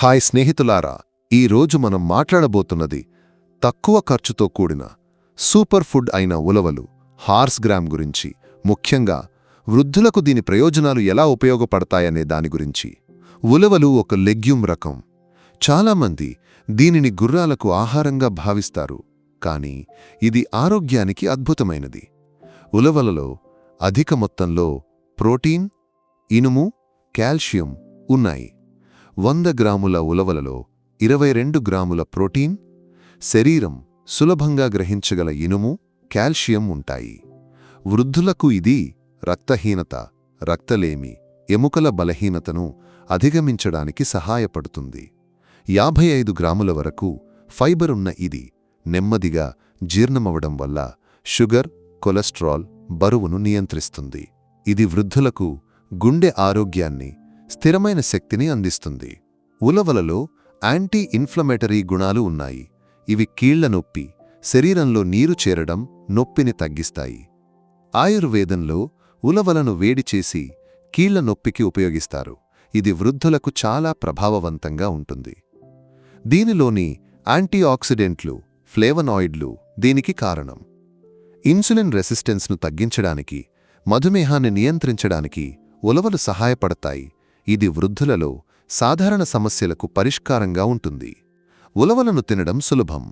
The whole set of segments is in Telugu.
హాయ్ స్నేహితులారా ఈ రోజు మనం మాట్లాడబోతున్నది తక్కువ ఖర్చుతో కూడిన సూపర్ ఫుడ్ అయిన ఉలవలు హార్స్ గ్రామ్ గురించి ముఖ్యంగా వృద్ధులకు దీని ప్రయోజనాలు ఎలా ఉపయోగపడతాయనే దాని గురించి. ఉలవలు ఒక లెగ్యూమ్ రకం. చాలామంది దీనిని గుర్రాలకు ఆహారంగా భావిస్తారు కానీ ఇది ఆరోగ్యానికి అద్భుతమైనది. ఉలవలలో అధిక మొత్తంలో ప్రోటీన్ ఇనుము కాల్షియం ఉన్నాయి. వంద గ్రాముల ఉలవలలో ఇరవై రెండు గ్రాముల ప్రోటీన్ శరీరం సులభంగా గ్రహించగల ఇనుము కాల్షియం ఉంటాయి. వృద్ధులకు ఇది రక్తహీనత రక్తలేమి ఎముకల బలహీనతను అధిగమించడానికి సహాయపడుతుంది. యాభై ఐదు గ్రాముల వరకు ఫైబర్ ఉన్న ఇది నెమ్మదిగా జీర్ణమవడం వల్ల షుగర్ కొలెస్ట్రాల్ బరువును నియంత్రిస్తుంది. ఇది వృద్ధులకు గుండె ఆరోగ్యాన్ని స్థిరమైన శక్తిని అందిస్తుంది. ఉలవలలో యాంటీ ఇన్ఫ్లమేటరీ గుణాలు ఉన్నాయి. ఇవి కీళ్ళ నొప్పి శరీరంలో నీరు చేరడం నొప్పిని తగ్గిస్తాయి. ఆయుర్వేదంలో ఉలవలను వేడి చేసి కీళ్ళ నొప్పికి ఉపయోగిస్తారు. ఇది వృద్ధులకు చాలా ప్రభావవంతంగా ఉంటుంది. దీనిలోని యాంటీఆక్సిడెంట్లు ఫ్లేవనాయిడ్లు దీనికి కారణం. ఇన్సులిన్ రెసిస్టెన్స్ను తగ్గించడానికి మధుమేహాన్ని నియంత్రించడానికి ఉలవలు సహాయపడతాయి. ఇది వృద్ధులలో సాధారణ సమస్యలకు పరిష్కారంగా ఉంటుంది. ఉలవలను తినడం సులభం.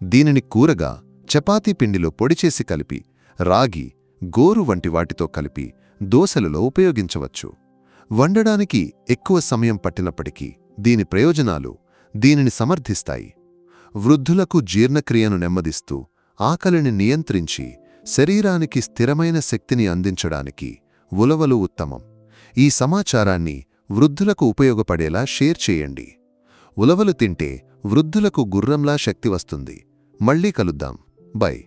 దీనిని కూరగా చపాతీ పిండిలో పొడిచేసి కలిపి రాగి గోరు వంటి వాటితో కలిపి దోశలలో ఉపయోగించవచ్చు. వండడానికి ఎక్కువ సమయం పట్టినప్పటికీ దీని ప్రయోజనాలు దీనిని సమర్థిస్తాయి. వృద్ధులకు జీర్ణక్రియను నెమ్మదిస్తూ ఆకలిని నియంత్రించి శరీరానికి స్థిరమైన శక్తిని అందించడానికి ఉలవలు ఉత్తమం. ఈ సమాచారాన్ని వృద్ధులకు ఉపయోగపడేలా షేర్ చేయండి. ఉలవలు తింటే వృద్ధులకు గుర్రంలా శక్తి వస్తుంది. మళ్ళీ కలుద్దాం. బై.